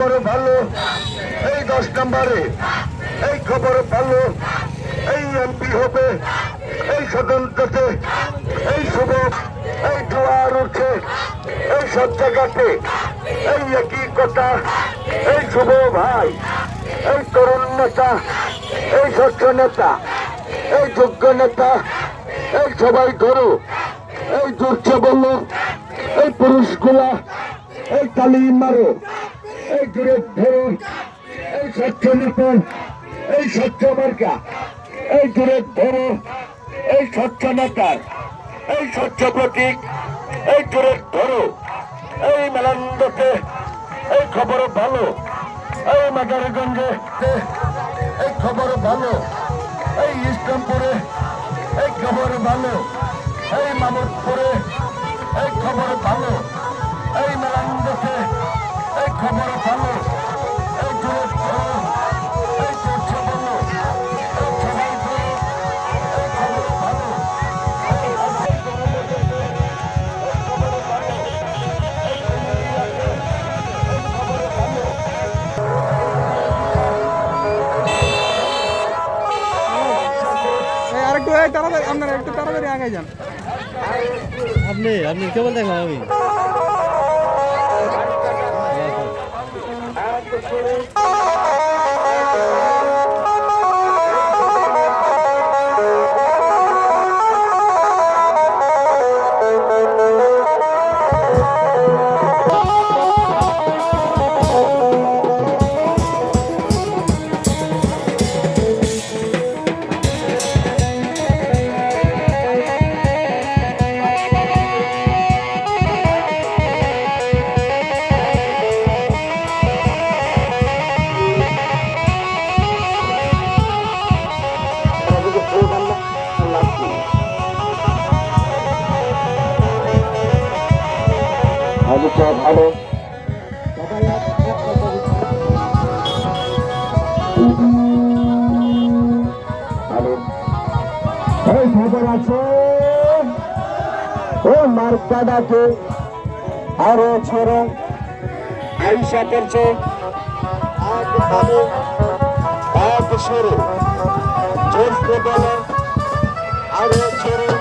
ভালো, এই দশ নম্বরে এই খবর ভালো, এই এমপি হবে, এই স্বতন্ত্রতে এই শুভ, এই জোয়ার উঠছে এই সব জায়গাতে, এই একই কথা, এই শুভ ভাই, এই তরুণ নেতা, এই স্বচ্ছ নেতা, এই যোগ্য নেতা, এই সবাই ধরো, এই জুড়ছে বলল এই পুরুষগুলা, এই তালি মারো। এই জুড়ে ধরুন, এই স্বচ্ছ নেতা এই স্বচ্ছ মার্কা, এই জুড়ে ধরুন, এই স্বচ্ছ নেতার, এই স্বচ্ছ প্রতীক, এই জুড়ে ধরো এই মেলান্দতে, এই খবর ভালো, এই মাদারগঞ্জে এই খবর ভালো, এই ইসলামপুরে, এই খবর ভালো, এই মামুদপুরে, এই খবর ভালো। এই তাড়াতাড়ি আপনারা একটু আগে যান। আপনি আপনি কেবল দেখলাম আমি? ভালো ভালো এই খবর আছে। ও মার্কাডাকে আরও ছেড়ে। আইসা করছে। আগ ভালো আগ সরে। জোর বলে আরও ছেড়ে।